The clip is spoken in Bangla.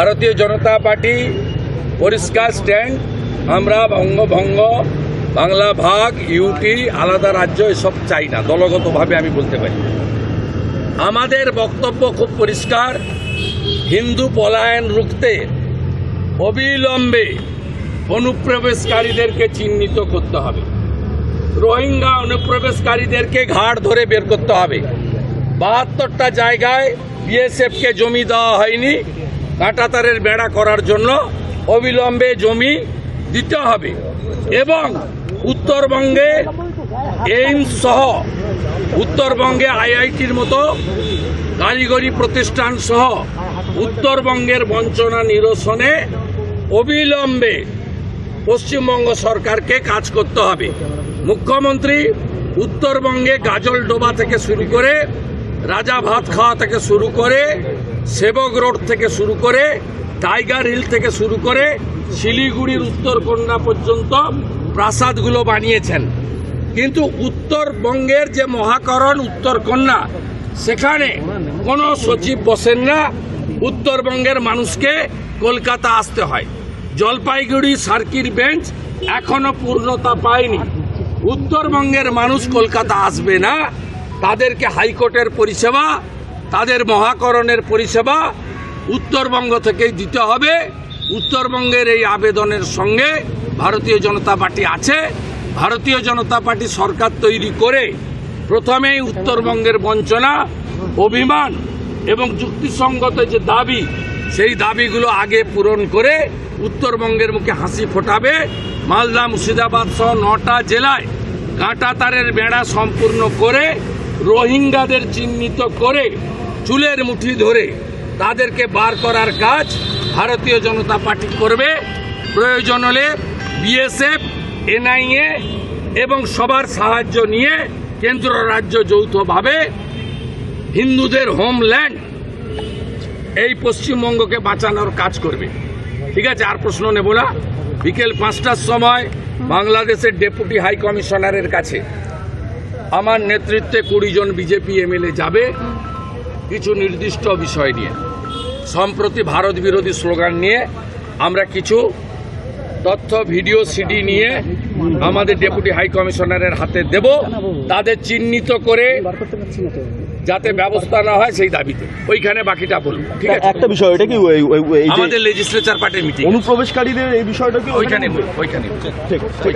ভারতীয় জনতা পার্টি পরিষ্কার স্ট্যান্ড, আমরা বঙ্গভঙ্গ বাংলা ভাগ ইউটি আলাদা রাজ্য, এসব চাই না, দলগতভাবে আমি বলতে পারি। আমাদের বক্তব্য খুব পরিষ্কার, হিন্দু পলায়ন রুখতে অবিলম্বে অনুপ্রবেশকারীদেরকে চিহ্নিত করতে হবে। রোহিঙ্গা অনুপ্রবেশকারীদেরকে ঘাড় ধরে বের করতে হবে। বাহাত্তরটা জায়গায় বিএসএফকে জমি দেওয়া হয়নি কাঁটাতারের বেড়া করার জন্য অবিলম্বে জমি দিতে হবে এবং উত্তরবঙ্গে এইমস সহ উত্তরবঙ্গে আইআইটির মতো কারিগরি প্রতিষ্ঠান সহ উত্তরবঙ্গের বঞ্চনা নিরসনে অবিলম্বে পশ্চিমবঙ্গ সরকারকে কাজ করতে হবে। মুখ্যমন্ত্রী উত্তরবঙ্গে গাজল ডোবা থেকে শুরু করে রাজা ভাত খাওয়া থেকে শুরু করে সেবক রোড থেকে শুরু করে টাইগার হিল থেকে শুরু করে শিলিগুড়ির উত্তরকন্যা পর্যন্ত প্রাসাদগুলো বানিয়েছেন। কিন্তু উত্তরবঙ্গের যে মহাকরণ উত্তরকন্যা সেখানে কোনো সচিব বসেন না। উত্তরবঙ্গের মানুষকে কলকাতা আসতে হয়। জলপাইগুড়ি সার্কিট বেঞ্চ এখনও পূর্ণতা পায়নি। উত্তরবঙ্গের মানুষ কলকাতা আসবে না। তাদেরকে হাইকোর্টের পরিষেবা তাদের মহাকরণের পরিষেবা উত্তরবঙ্গ থেকেই দিতে হবে। উত্তরবঙ্গের এই আবেদনের সঙ্গে ভারতীয় জনতা পার্টি আছে। ভারতীয় জনতা পার্টি সরকার তৈরি করে প্রথমেই উত্তরবঙ্গের বঞ্চনা, অভিমান এবং যুক্তিসঙ্গত যে দাবি, সেই দাবিগুলো আগে পূরণ করে উত্তরবঙ্গের মুখে হাসি ফোটাবে। মালদা মুর্শিদাবাদ সহ নটা জেলায় কাঁটা তারের বেড়া সম্পূর্ণ করে রোহিঙ্গাদের চিহ্নিত করে চুলের মুঠি ধরে তাদেরকে বার করার কাজ ভারতীয় জনতা পার্টি করবে। প্রয়োজন হলে বিএসএফ, এনআইএ এবং সবার সাহায্য নিয়ে কেন্দ্র রাজ্য যৌথভাবে হিন্দুদের হোমল্যান্ড এই পশ্চিমবঙ্গকে বাঁচানোর কাজ করবে। ঠিক আছে, আর প্রশ্ন নেব না। বিকেল পাঁচটার সময় বাংলাদেশের ডেপুটি হাই কমিশনারের কাছে আমার নেতৃত্বে কুড়ি জন বিজেপি এমএলএ যাবে, কিছু নির্দিষ্ট বিষয় নিয়ে। সম্প্রতি ভারত বিরোধী স্লোগান নিয়ে আমরা কিছু তথ্য, ভিডিও, সিডি নিয়ে আমাদের ডেপুটি হাই কমিশনারের হাতে দেব। তাদের চিহ্নিত করে যাতে ব্যবস্থা না হয় সেই দাবিতে। ওইখানে বাকিটা বলুন ঠিক আছে? একটা বিষয় এটা কি আমাদের লেজিসলেচার পার্টির মিটিং অনুপ্রবেশকারীদের এই বিষয়টা কি ওইখানে ওইখানে ঠিক ঠিক